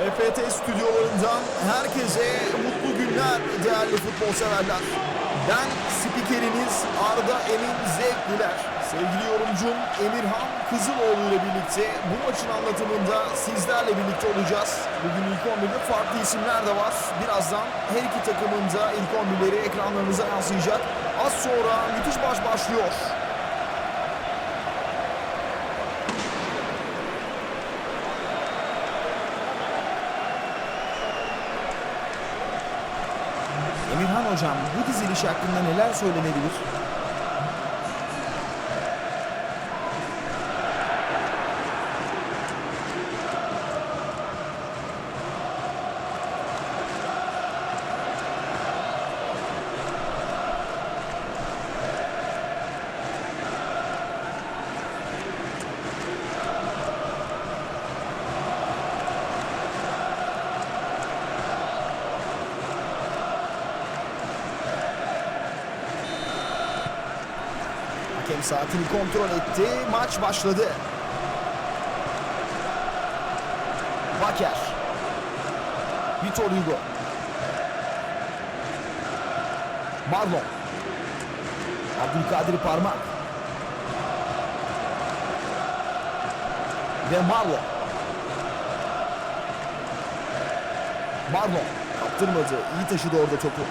EFT stüdyolarından herkese mutlu günler değerli futbol severler. Ben spikeriniz Arda Emin Zevkliler. Sevgili yorumcum Emirhan Kızıloğlu ile birlikte bu maçın anlatımında sizlerle birlikte olacağız. Bugün ilk 11'de farklı isimler de var. Birazdan her iki takımın da ilk 11'leri ekranlarınıza yansıyacak. Az sonra müthiş maç başlıyor. Emirhan Hocam bu diziliş hakkında neler söylenebilir? Hakem saatini kontrol etti. Maç başladı. Baker. Vitor Hugo. Marlon. Abdülkadir Parmak. Ve Marlon. Marlon kaptırmadı. İyi taşıdı orada topu.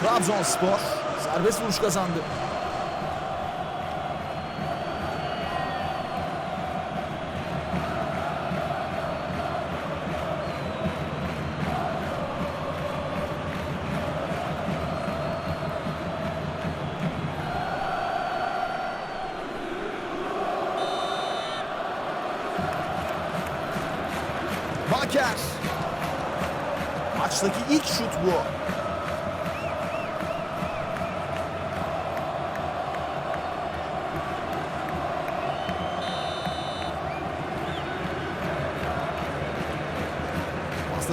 Trabzonspor serbest vuruş kazandı.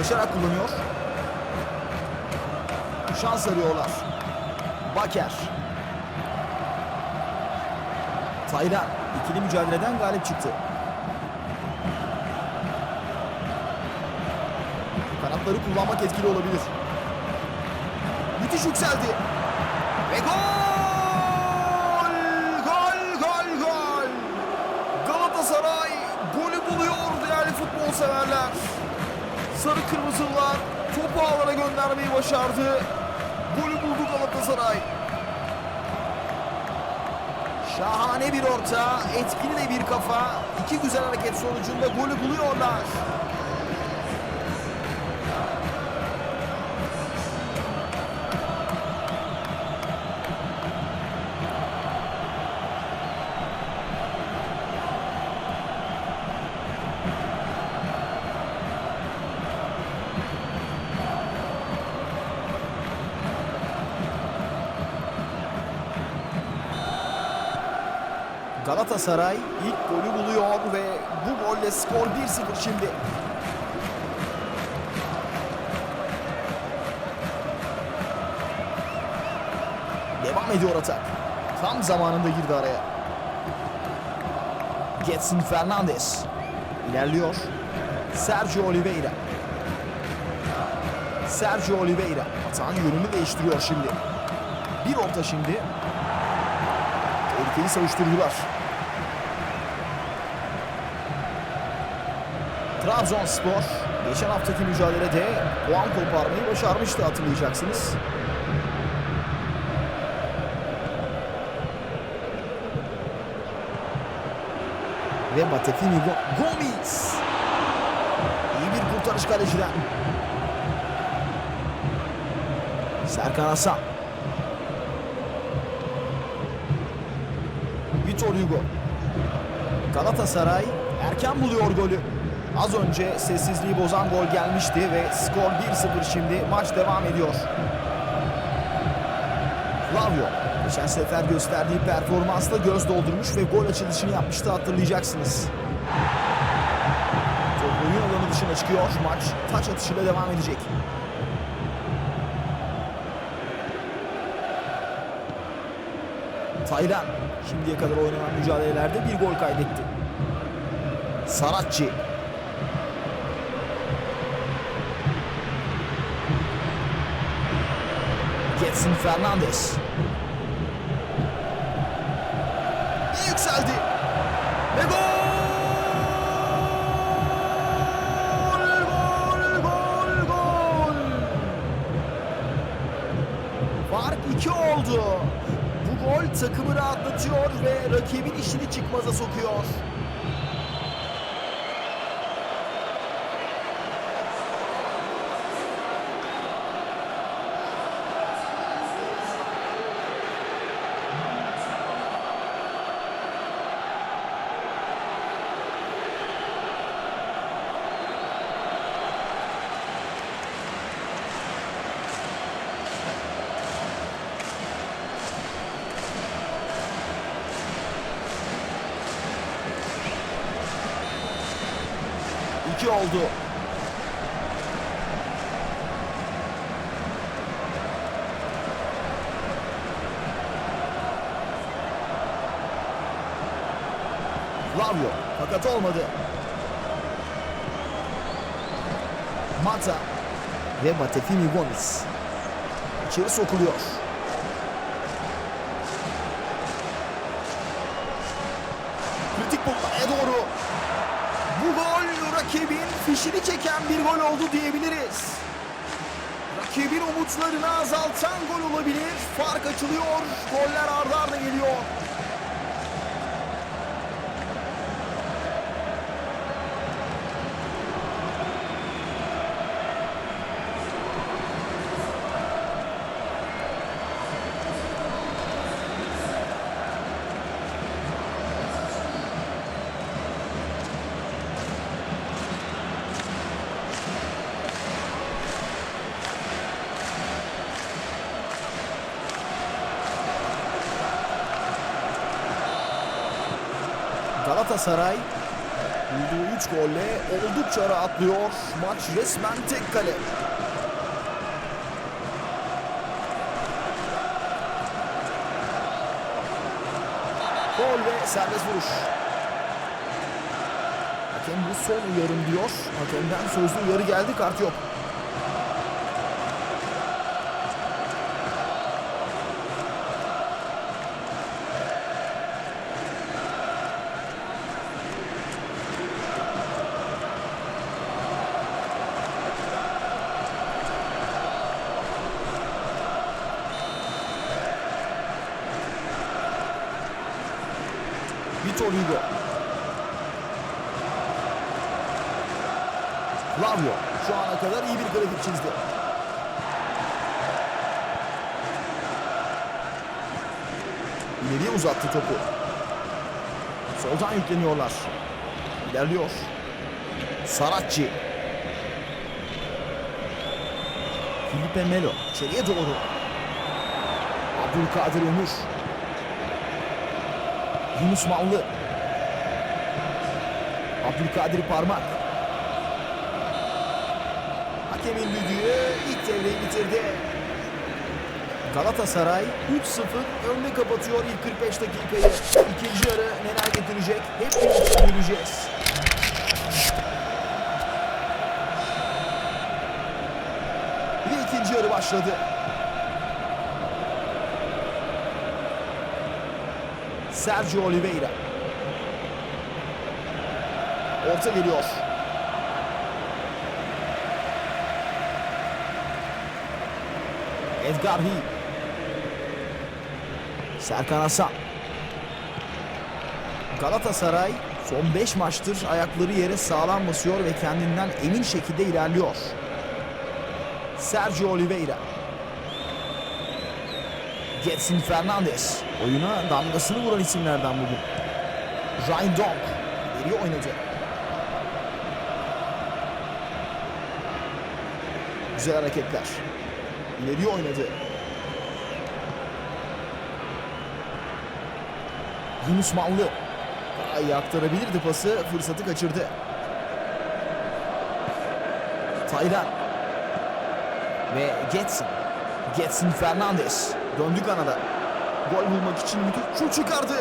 Paslaşarak kullanıyor. Şans arıyorlar. Baker. Taylan ikili mücadeleden galip çıktı. Kanatları kullanmak etkili olabilir. Müthiş yükseldi. Ve gol! Gol, gol, gol! Galatasaray golü buluyor değerli futbol severler. Sarı Kırmızılar topu ağlara göndermeyi başardı. Golü buldu Galatasaray. Şahane bir orta, etkili de bir kafa. İki güzel hareket sonucunda golü buluyorlar. Galatasaray ilk golü buluyor ve bu golle skor 1-0 şimdi. Devam ediyor atak. Tam zamanında girdi araya. Getson Fernandes. İlerliyor. Sergio Oliveira. Sergio Oliveira. Atağın yönünü değiştiriyor şimdi. Bir orta şimdi. Tehlikeyi savuşturdular. Trabzonspor geçen haftaki mücadelede puan koparmayı başarmıştı hatırlayacaksınız. Ve Batefini Go- Gomis. İyi bir kurtarış kaleciden. Serkan Hasan. Vitor Hugo. Galatasaray erken buluyor golü. Az önce sessizliği bozan gol gelmişti ve skor 1-0 şimdi maç devam ediyor. Flavio geçen sefer gösterdiği performansla göz doldurmuş ve gol açılışını yapmıştı hatırlayacaksınız. Top oyun alanı dışına çıkıyor. Maç taç atışıyla devam edecek. Taylan şimdiye kadar oynanan mücadelelerde bir gol kaydetti. Saratçı. Getson Fernandes. İyi yükseldi. Ve gol! Fark 2 oldu. Bu gol takımı rahatlatıyor ve rakibin işini çıkmaza sokuyor. İki oldu. Flavio fakat olmadı. Mata ve Batefimi Gomis içeri sokuluyor. Rakibin fişini çeken bir gol oldu diyebiliriz. Rakibin umutlarını azaltan gol olabilir. Fark açılıyor. Goller ardı arda geliyor. Galatasaray bulduğu 3 golle oldukça rahatlıyor. Maç resmen tek kale. Gol ve serbest vuruş. Hakem bu son uyarım diyor. Hakemden sözlü uyarı geldi kart yok. Vitor Hugo. Flavio şu ana kadar iyi bir grafik çizdi. İleriye uzattı topu. Soldan yükleniyorlar. İlerliyor. Saratçı. Felipe Melo içeriye doğru. Abdülkadir Ömür. Yunus Mallı. Abdülkadir Parmak. Hakemin düdüğü ilk devreyi bitirdi. Galatasaray 3-0 önde kapatıyor ilk 45 dakikayı. İkinci yarı neler getirecek hep birlikte göreceğiz. Ve ikinci yarı başladı. Sergio Oliveira. Orta geliyor. Edgar Hi. Serkan Hasan. Galatasaray son 5 maçtır ayakları yere sağlam basıyor ve kendinden emin şekilde ilerliyor. Sergio Oliveira. Getson Fernandes. Oyuna damgasını vuran isimlerden bugün. Ryan Donk. İleri oynadı. Güzel hareketler. İleri oynadı. Yunus Mallı. İyi aktarabilirdi pası. Fırsatı kaçırdı. Taylan. Ve Getson. Getson Fernandes. Döndü kanada. Gol bulmak için müthiş şut çıkardı.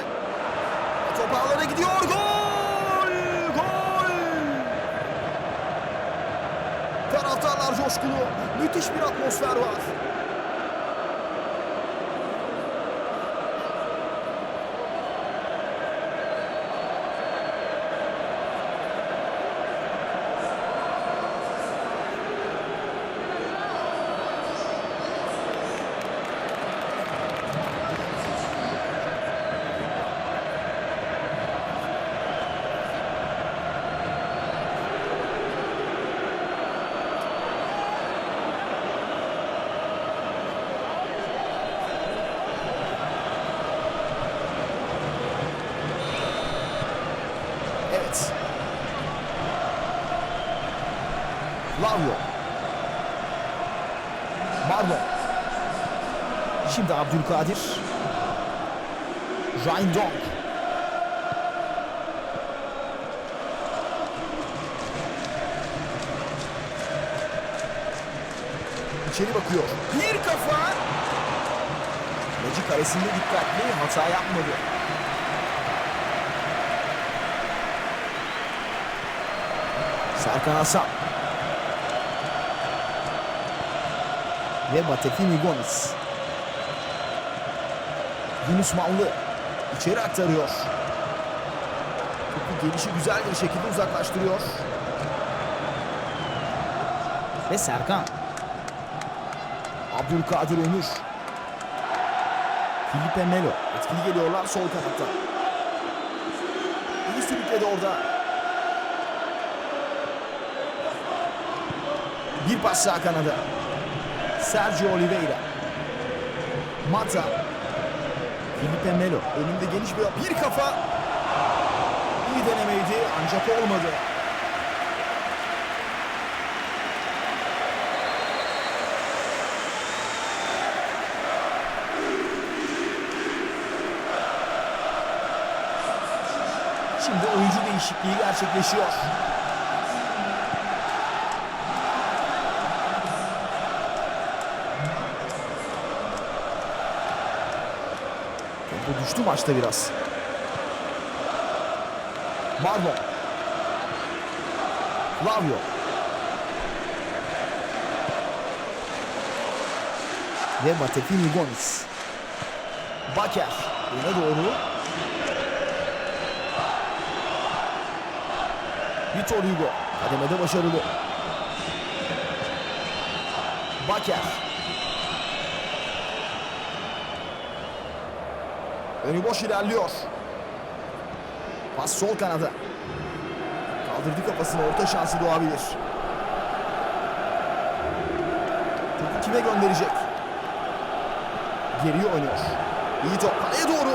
Top ağlara gidiyor. Gol! Gol! Taraftarlar coşkulu. Müthiş bir atmosfer var. Lavio. Marlon. Şimdi Abdülkadir. Ryan Dong. İçeri bakıyor. Bir kafa. Kaleci karesinde dikkatli hata yapmadı. Serkan Hasan. Ve Batefimi Gomis. Yunus Mallı içeri aktarıyor. Topu gelişi güzel bir şekilde uzaklaştırıyor. Ve Serkan. Abdülkadir Onur. Filipe Melo. Etkili geliyorlar sol kanatta. İyi sürükledi orada. Bir pas sağ kanada. Sergio Oliveira. Mata. Filipe Melo. Önünde geniş bir bir kafa. İyi denemeydi ancak olmadı. Şimdi oyuncu değişikliği gerçekleşiyor. Düştü maçta biraz. Marlon. Flavio. Ve Batefini Gomis. Baker. Öne doğru. Vitor Hugo. Kademede başarılı. Baker. Önü boş ilerliyor. Pas sol kanada. Kaldırdı kafasını orta şansı doğabilir. Topu kime gönderecek? Geriye oynuyor. İyi top kaleye doğru.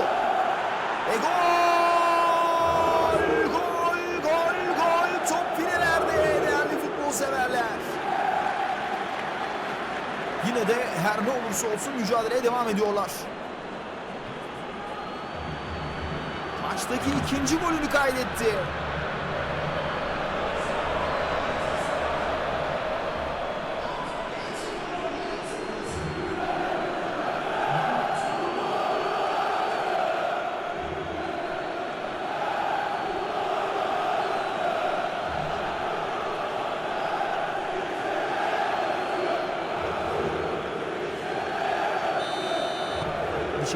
Ve gol! Gol! Gol! Gol! Top filelerde değerli futbol severler. Yine de her ne olursa olsun mücadeleye devam ediyorlar. Maçtaki ikinci golünü kaydetti.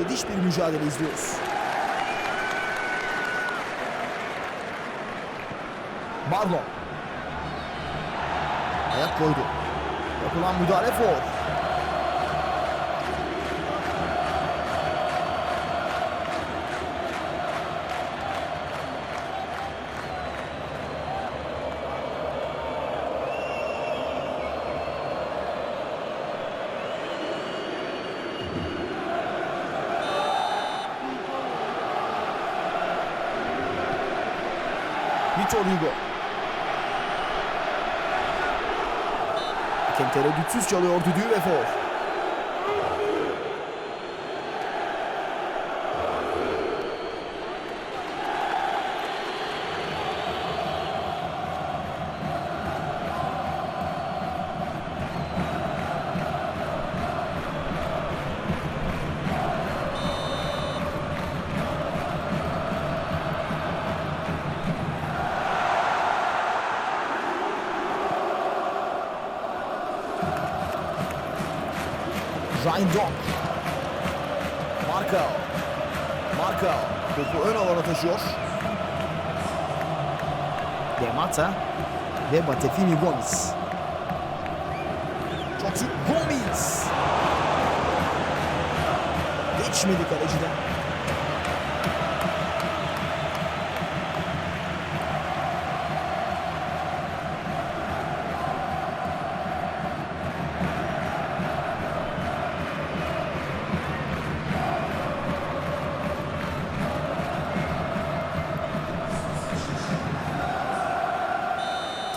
Diş bir mücadele izliyoruz. Marlon. Ayak koydu. Yapılan müdahale foul. Vitor Hugo. Hakem tereddütsüz çalıyor düdüğü ve foul. Dong. Marka. Marka. Topu ön alana taşıyor. Demata ve Batefimi Gomis. Çok. Gomis. Geçmedi kaleciden.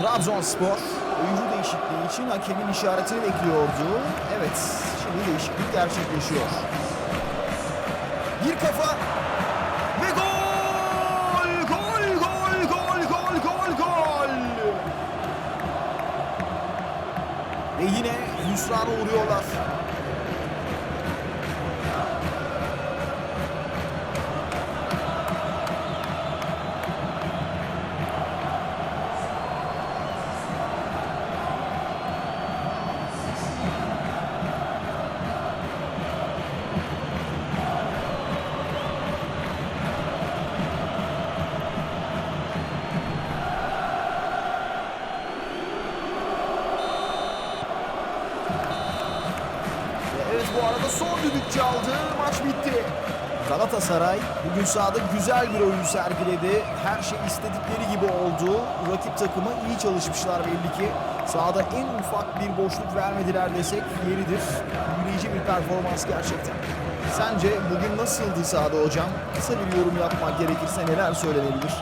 Trabzonspor oyuncu değişikliği için hakemin işaretini bekliyordu. Evet, şimdi değişiklik gerçekleşiyor. Bir kafa ve gol! Gol, gol, gol, gol, gol, gol! Ve yine hüsrana uğruyorlar. Galatasaray bugün sahada güzel bir oyun sergiledi. Her şey istedikleri gibi oldu. Rakip takıma iyi çalışmışlar belli ki. Sahada en ufak bir boşluk vermediler desek yeridir. Büyüleyici bir performans gerçekten. Sence bugün nasıldı sahada hocam? Kısa bir yorum yapmak gerekirse neler söylenebilir?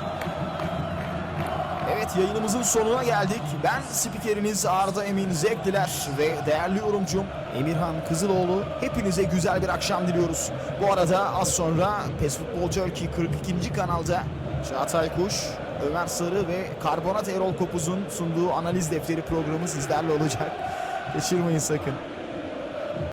Evet yayınımızın sonuna geldik. Ben spikeriniz Arda Emin Zevkliler ve değerli yorumcum Emirhan Kızıloğlu. Hepinize güzel bir akşam diliyoruz. Bu arada az sonra PES Futbol Turkey 42. kanalda Çağatay Kuş, Ömer Sarı ve Karbonat Erol Kopuz'un sunduğu analiz defteri programı sizlerle olacak. Kaçırmayın sakın.